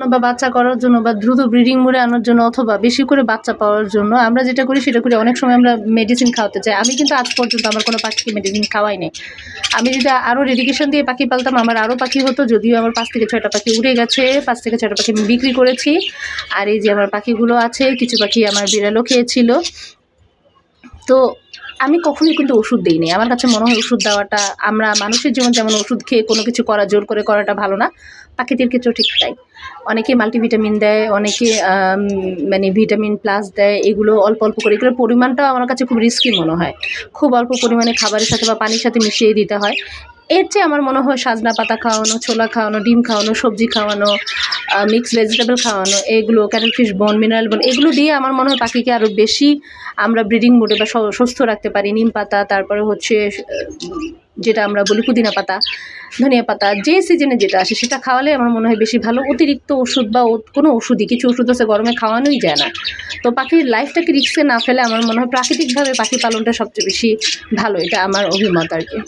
বা বাচ্চা করার জন্য বা দ্রুত ব্রিডিং মোডে আনার জন্য অথবা বেশি করে বাচ্চা পাওয়ার জন্য আমরা যেটা করি সেটা করি অনেক সময় আমরা মেডিসিন খাওয়াতে চাই। আমি কিন্তু আজ পর্যন্ত আমার কোনো পাখিকে মেডিসিন খাওয়াই নেই। আমি যদি আরও ডেডিকেশন দিয়ে পাখি পালতাম, আমার আরও পাখি হতো, যদিও আমার পাঁচ থেকে ছয়টা পাখি উড়ে গেছে, পাঁচ থেকে ছয়টা পাখি আমি বিক্রি করেছি। আর এই যে আমার পাখিগুলো আছে, কিছু পাখি আমার বিড়ালও খেয়েছিল। তো আমি কখনোই কিন্তু ওষুধ দিইনি। আমার কাছে মনে হয় ওষুধ দেওয়াটা, আমরা মানুষের জীবন যেমন ওষুধ খেয়ে কোনো কিছু করা, জোর করে করাটা ভালো না পাখিদের ক্ষেত্রেও ঠিক তাই। অনেকে মাল্টিভিটামিন দেয়, অনেকে মানে ভিটামিন প্লাস দেয়, এগুলো অল্প অল্প করে। এগুলোর পরিমাণটাও আমার কাছে খুব রিস্কি মনে হয়। খুব অল্প পরিমাণে খাবারের সাথে বা পানির সাথে মিশিয়ে দিতে হয়। এর চেয়ে আমার মনে হয় সাজনা পাতা খাওয়ানো, ছোলা খাওয়ানো, ডিম খাওয়ানো, সবজি খাওয়ানো মিক্স ভেজিটেবল খাওয়ানো, এগুলো ক্যাটেল ফিশ বোন মিনারেল বোন এগুলো দিয়ে আমার মনে হয় পাখিকে আরও বেশি আমরা ব্রিডিং মোডে বা সুস্থ রাখতে পারি। নিম পাতা, তারপরে হচ্ছে যেটা আমরা বলি পুদিনা পাতা, ধনিয়া পাতা, যে সিজনে যেটা আসে সেটা খাওয়ালে আমার মনে হয় বেশি ভালো। অতিরিক্ত ওষুধ বা কোনো ওষুধই, কিছু ওষুধ আছে গরমে খাওয়ানোই যায় না। তো পাখির লাইফটাকে রিক্সে না ফেলে আমার মনে হয় প্রাকৃতিকভাবে পাখি পালনটা সবচেয়ে বেশি ভালো, এটা আমার অভিমত আর কি।